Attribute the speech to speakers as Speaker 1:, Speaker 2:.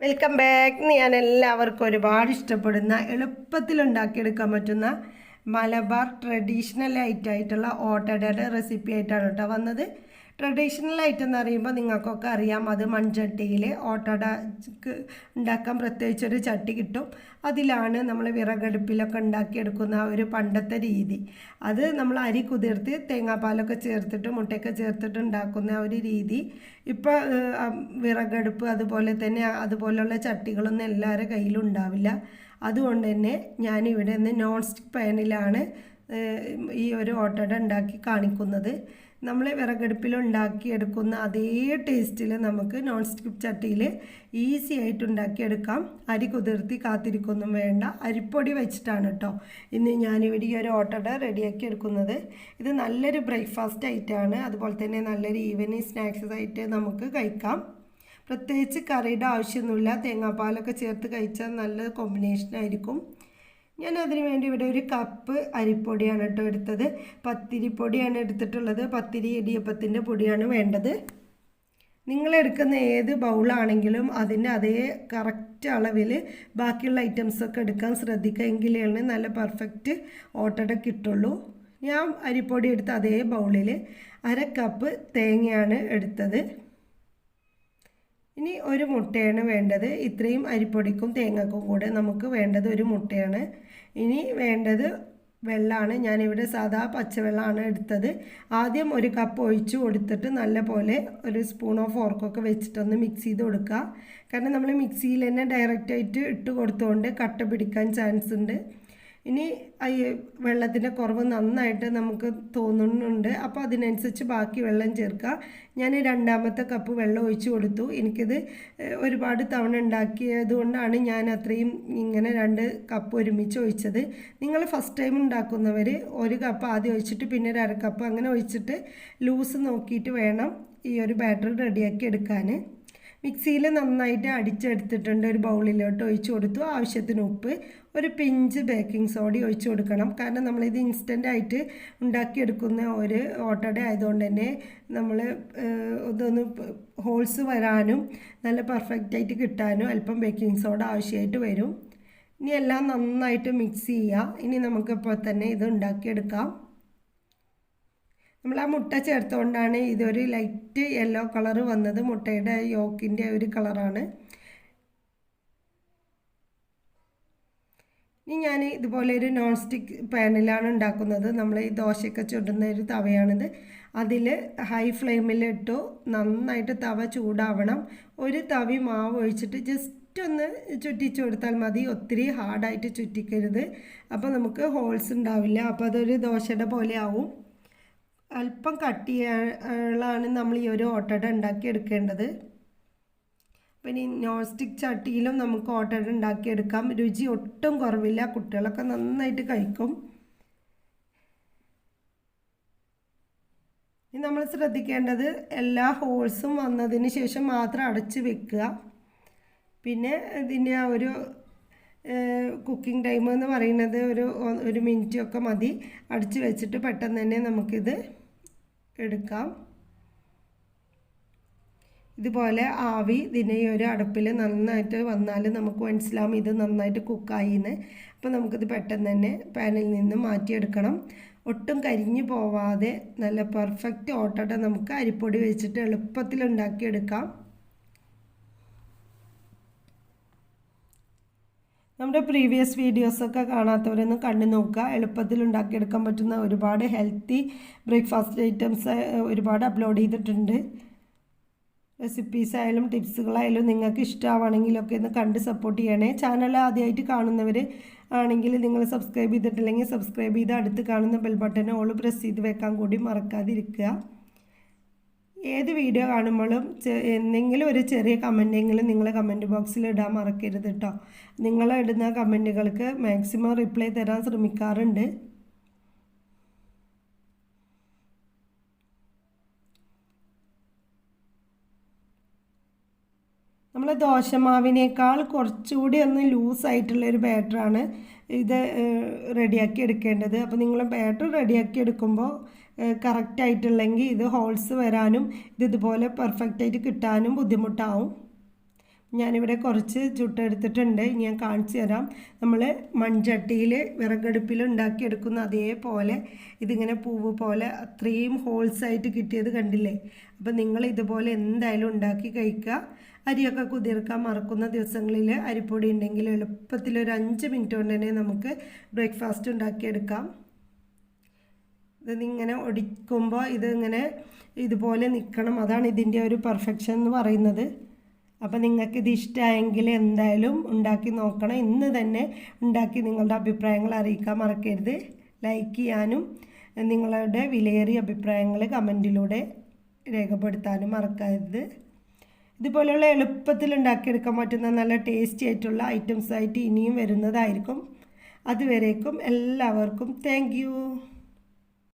Speaker 1: Welcome back ഞാൻ എല്ലാവർക്കും ഒരുപാട് ഇഷ്ടപ്പെടുന്ന എളുപ്പത്തിൽ ഉണ്ടാക്കിയെടുക്കാൻ പറ്റുന്ന മലബാർ ട്രഡീഷണൽ ആയിട്ടായിട്ടുള്ള ഓട്ടടയുടെ റെസിപ്പി ആയിട്ടാണ് കേട്ടോ വന്നത്. ട്രഡീഷണൽ ഐറ്റം എന്ന് പറയുമ്പോൾ നിങ്ങൾക്കൊക്കെ അറിയാം. അത് മൺചട്ടിയിൽ ഓട്ടട ഉണ്ടാക്കാൻ പ്രത്യേകിച്ചൊരു ചട്ടി കിട്ടും. അതിലാണ് നമ്മൾ വിറകടുപ്പിലൊക്കെ ഉണ്ടാക്കിയെടുക്കുന്ന ഒരു പണ്ടത്തെ രീതി. അത് നമ്മൾ അരി കുതിർത്ത് തേങ്ങാപ്പാലൊക്കെ ചേർത്തിട്ട് മുട്ടയൊക്കെ ചേർത്തിട്ട് ഉണ്ടാക്കുന്ന ഒരു രീതി. ഇപ്പോൾ വിറകടുപ്പ് അതുപോലെ തന്നെ അതുപോലെയുള്ള ചട്ടികളൊന്നും എല്ലാവരുടെ കയ്യിലുണ്ടാവില്ല അതുകൊണ്ട് തന്നെ ഞാനിവിടെ നിന്ന് നോൺ സ്റ്റിക്ക് പാനിലാണ് ഈ ഒരു ഓട്ടട ഉണ്ടാക്കി കാണിക്കുന്നത്. നമ്മൾ വിറകടുപ്പിൽ ഉണ്ടാക്കിയെടുക്കുന്ന അതേ ടേസ്റ്റിൽ നമുക്ക് നോൺ സ്റ്റിക്ക് ചട്ടിയിൽ ഈസി ആയിട്ട് ഉണ്ടാക്കിയെടുക്കാം. അരി കുതിർത്തി കാത്തിരിക്കൊന്നും വേണ്ട. അരിപ്പൊടി വെച്ചിട്ടാണ് കേട്ടോ ഇന്ന് ഞാനിവിടെ ഈ ഒരു ഓട്ടട റെഡിയാക്കി എടുക്കുന്നത്. ഇത് നല്ലൊരു ബ്രേക്ക്ഫാസ്റ്റ് ആയിട്ടാണ് അതുപോലെ തന്നെ നല്ലൊരു ഈവനിങ് സ്നാക്സ് ആയിട്ട് നമുക്ക് കഴിക്കാം. പ്രത്യേകിച്ച് കറിയുടെ ആവശ്യമൊന്നുമില്ല. തേങ്ങാപ്പാലൊക്കെ ചേർത്ത് കഴിച്ചാൽ നല്ല കോമ്പിനേഷൻ ആയിരിക്കും. ഞാൻ അതിന് വേണ്ടി ഇവിടെ ഒരു കപ്പ് അരിപ്പൊടിയാണ് കേട്ടോ എടുത്തത്. പത്തിരിപ്പൊടിയാണ് എടുത്തിട്ടുള്ളത്. പത്തിരി ഇടിയപ്പത്തിന്റെ പൊടിയാണ് വേണ്ടത്. നിങ്ങൾ എടുക്കുന്ന ഏത് ബൗളാണെങ്കിലും അതിന്റെ അതേ കറക്റ്റ് അളവിൽ ബാക്കിയുള്ള ഐറ്റംസൊക്കെ എടുക്കാൻ ശ്രദ്ധിക്കുക എങ്കിലാണ് നല്ല പെർഫെക്റ്റ് ഓട്ടട കിട്ടുള്ളൂ. ഞാൻ അരിപ്പൊടി എടുത്ത അതേ ബൗളിൽ അര കപ്പ് തേങ്ങയാണ് എടുത്തത്. ഇനി ഒരു മുട്ടയാണ് വേണ്ടത്. ഇത്രയും അരിപ്പൊടിക്കും തേങ്ങക്കും കൂടെ നമുക്ക് വേണ്ടത് ഒരു മുട്ടയാണ്. ഇനി വേണ്ടത് വെള്ളമാണ് ഞാനിവിടെ സാധാ പച്ചവെള്ളമാണ് എടുത്തത്. ആദ്യം ഒരു കപ്പ് ഒഴിച്ച് കൊടുത്തിട്ട് നല്ല പോലെ ഒരു സ്പൂണോ ഫോർക്കൊക്കെ വെച്ചിട്ടൊന്ന് മിക്സ് ചെയ്ത് കൊടുക്കുക. കാരണം നമ്മൾ മിക്സിയിൽ തന്നെ ഡയറക്റ്റായിട്ട് ഇട്ട് കൊടുത്തുകൊണ്ട് കട്ട പിടിക്കാൻ ചാൻസ് ഉണ്ട്. ഇനി ഈ വെള്ളത്തിന്റെ കുറവ് നന്നായിട്ട് നമുക്ക് തോന്നുന്നുണ്ട്. അപ്പോൾ അതിനനുസരിച്ച് ബാക്കി വെള്ളം ചേർക്കുക. ഞാൻ രണ്ടാമത്തെ കപ്പ് വെള്ളം ഒഴിച്ചു കൊടുത്തു. എനിക്കിത് ഒരുപാട് തവണ ഉണ്ടാക്കിയത് കൊണ്ടാണ് ഞാൻ അത്രയും ഇങ്ങനെ രണ്ട് കപ്പ് ഒരുമിച്ച് ഒഴിച്ചത്. നിങ്ങൾ ഫസ്റ്റ് ടൈം ഉണ്ടാക്കുന്നവർ ഒരു കപ്പ് ആദ്യം ഒഴിച്ചിട്ട് പിന്നെ ഒരു അരക്കപ്പ് കപ്പ് അങ്ങനെ ഒഴിച്ചിട്ട് ലൂസ് നോക്കിയിട്ട് വേണം ഈ ഒരു ബാറ്റർ റെഡിയാക്കി എടുക്കാൻ മിക്സിയിൽ നന്നായിട്ട് അടിച്ചെടുത്തിട്ടുണ്ട് ഒരു ബൗളിലോട്ട് ഒഴിച്ചു കൊടുത്തു. ആവശ്യത്തിന് ഉപ്പ് ഒരു പിഞ്ച് ബേക്കിംഗ് സോഡ ഒഴിച്ചു കൊടുക്കണം. കാരണം നമ്മളിത് ഇൻസ്റ്റന്റ് ആയിട്ട് ഉണ്ടാക്കിയെടുക്കുന്ന ഒരു ഓട്ടോടെ ആയതുകൊണ്ട് തന്നെ നമ്മൾ ഇതൊന്ന് ഹോൾസ് വരാനും നല്ല പെർഫെക്റ്റ് ആയിട്ട് കിട്ടാനും അല്പം ബേക്കിംഗ് സോഡ ആവശ്യമായിട്ട് വരും. ഇനി എല്ലാം നന്നായിട്ട് മിക്സ് ചെയ്യുക. ഇനി നമുക്കിപ്പോൾ തന്നെ ഇത് ഉണ്ടാക്കിയെടുക്കാം. നമ്മൾ ആ മുട്ട ചേർത്തുകൊണ്ടാണ് ഇതൊരു ലൈറ്റ് യെല്ലോ കളർ വന്നത്. മുട്ടയുടെ യോക്കിന്റെ ഒരു കളറാണ്. ഇനി ഞാൻ ഇതുപോലെ ഒരു നോൺ സ്റ്റിക്ക് പാനിലാണ് ഉണ്ടാക്കുന്നത്. നമ്മൾ ഈ ദോശയൊക്കെ ചുടുന്ന ഒരു തവയാണിത്. അതിൽ ഹൈ ഫ്ലെയിമിലിട്ടു നന്നായിട്ട് തവ ചൂടാവണം. ഒരു തവി മാവ് ഒഴിച്ചിട്ട് ജസ്റ്റ് ഒന്ന് ചുറ്റിച്ചു കൊടുത്താൽ മതി. ഒത്തിരി ഹാർഡായിട്ട് ചുറ്റിക്കരുത്. അപ്പോൾ നമുക്ക് ഹോൾസ് ഉണ്ടാവില്ല. അപ്പോൾ അതൊരു ദോശയുടെ പോലെ ആവും. അല്പം കട്ടിയാണ് നമ്മൾ ഈ ഒരു ഓട്ടട ഉണ്ടാക്കി എടുക്കേണ്ടത്. പിന്നെ നോൺ സ്റ്റിക്ക് ചട്ടിയിലും നമുക്ക് ഓട്ടട ഉണ്ടാക്കിയെടുക്കാം. രുചി ഒട്ടും കുറവില്ല. കുട്ടികളൊക്കെ നന്നായിട്ട് കഴിക്കും. ഇനി നമ്മൾ ശ്രദ്ധിക്കേണ്ടത് എല്ലാ ഹോൾസും വന്നതിന് ശേഷം മാത്രം അടച്ച് വെക്കുക. പിന്നെ ഇതിന്റെ ആ ഒരു കുക്കിംഗ് ടൈം എന്ന് പറയുന്നത് ഒരു ഒരു മിനിറ്റൊക്കെ മതി. അടച്ച് വെച്ചിട്ട് പെട്ടെന്ന് തന്നെ നമുക്കിത് എടുക്കാം. ഇതുപോലെ ആവി ഇതിനെ ഒരു അടുപ്പിൽ നന്നായിട്ട് വന്നാൽ നമുക്ക് മനസ്സിലാവും ഇത് നന്നായിട്ട് കുക്കായി എന്ന് അപ്പോൾ നമുക്കിത് പെട്ടെന്ന് തന്നെ പാനിൽ നിന്ന് മാറ്റിയെടുക്കണം. ഒട്ടും കരിഞ്ഞു പോവാതെ നല്ല പെർഫെക്റ്റ് ഓട്ടട നമുക്ക് അരിപ്പൊടി വെച്ചിട്ട് എളുപ്പത്തിൽ ഉണ്ടാക്കിയെടുക്കാം. നമ്മുടെ പ്രീവിയസ് വീഡിയോസൊക്കെ കാണാത്തവരൊന്ന് കണ്ടു നോക്കുക. എളുപ്പത്തിൽ ഉണ്ടാക്കിയെടുക്കാൻ പറ്റുന്ന ഒരുപാട് ഹെൽത്തി ബ്രേക്ക്ഫാസ്റ്റ് ഐറ്റംസ് ഒരുപാട് അപ്ലോഡ് ചെയ്തിട്ടുണ്ട്. റെസിപ്പീസ് ആയാലും ടിപ്സുകളായാലും നിങ്ങൾക്ക് ഇഷ്ടമാണെങ്കിലൊക്കെ ഒന്ന് കണ്ട് സപ്പോർട്ട് ചെയ്യണേ. ചാനൽ ആദ്യമായിട്ട് കാണുന്നവർ ആണെങ്കിൽ നിങ്ങൾ സബ്സ്ക്രൈബ് ചെയ്തിട്ടില്ലെങ്കിൽ സബ്സ്ക്രൈബ് ചെയ്ത് അടുത്ത് കാണുന്ന ബെൽ ഓൾ പ്രസ് ചെയ്ത് വെക്കാൻ കൂടി മറക്കാതിരിക്കുക. ഏത് വീഡിയോ കാണുമ്പോഴും എന്തെങ്കിലും ഒരു ചെറിയ കമന്റെങ്കിലും നിങ്ങൾ കമന്റ് ബോക്സിൽ ഇടാൻ മറക്കരുത് കേട്ടോ നിങ്ങൾ ഇടുന്ന കമന്റുകൾക്ക് മാക്സിമം റിപ്ലൈ തരാൻ ശ്രമിക്കാറുണ്ട്. നമ്മൾ ദോശമാവിനേക്കാൾ കുറച്ചുകൂടി ഒന്ന് ലൂസായിട്ടുള്ളൊരു ബാറ്ററാണ് ഇത് റെഡിയാക്കി എടുക്കേണ്ടത്. അപ്പോൾ നിങ്ങൾ ബാറ്റർ റെഡിയാക്കി എടുക്കുമ്പോൾ കറക്റ്റ് ആയിട്ടുള്ളെങ്കിൽ ഇത് ഹോൾസ് വരാനും ഇത് ഇതുപോലെ പെർഫെക്റ്റ് ആയിട്ട് കിട്ടാനും ബുദ്ധിമുട്ടാവും. ഞാനിവിടെ കുറച്ച് ചുട്ടെടുത്തിട്ടുണ്ട് ഞാൻ കാണിച്ചു തരാം. നമ്മൾ മൺചട്ടിയിൽ വിറകടുപ്പിൽ ഉണ്ടാക്കിയെടുക്കുന്ന അതേപോലെ ഇതിങ്ങനെ പൂവ് പോലെ അത്രയും ഹോൾസ് ആയിട്ട് കിട്ടിയത് കണ്ടില്ലേ? അപ്പം നിങ്ങൾ ഇതുപോലെ എന്തായാലും ഉണ്ടാക്കി കഴിക്കുക. അരിയൊക്കെ കുതിർക്കാൻ മറക്കുന്ന ദിവസങ്ങളിൽ അരിപ്പൊടി ഉണ്ടെങ്കിൽ എളുപ്പത്തിൽ ഒരു അഞ്ച് മിനിറ്റ് കൊണ്ട് തന്നെ നമുക്ക് ബ്രേക്ക്ഫാസ്റ്റ് ഉണ്ടാക്കിയെടുക്കാം. ഇതിങ്ങനെ ഒടിക്കുമ്പോൾ ഇതിങ്ങനെ ഇതുപോലെ നിൽക്കണം അതാണ് ഇതിന്റെ ഒരു പെർഫെക്ഷൻ എന്ന് പറയുന്നത്. അപ്പോൾ നിങ്ങൾക്ക് ഇത് ഇഷ്ടമായെങ്കിൽ എന്തായാലും ഉണ്ടാക്കി നോക്കണം. ഇന്ന് തന്നെ ഉണ്ടാക്കി നിങ്ങളുടെ അഭിപ്രായങ്ങൾ അറിയിക്കാൻ മറക്കരുത്. ലൈക്ക് ചെയ്യാനും നിങ്ങളുടെ വിലയേറിയ അഭിപ്രായങ്ങൾ കമന്റിലൂടെ രേഖപ്പെടുത്താനും മറക്കരുത്. ഇതുപോലെയുള്ള എളുപ്പത്തിൽ ഉണ്ടാക്കിയെടുക്കാൻ പറ്റുന്ന നല്ല ടേസ്റ്റി ആയിട്ടുള്ള ഐറ്റംസ് ആയിട്ട് ഇനിയും വരുന്നതായിരിക്കും. അതുവരേക്കും എല്ലാവർക്കും താങ്ക്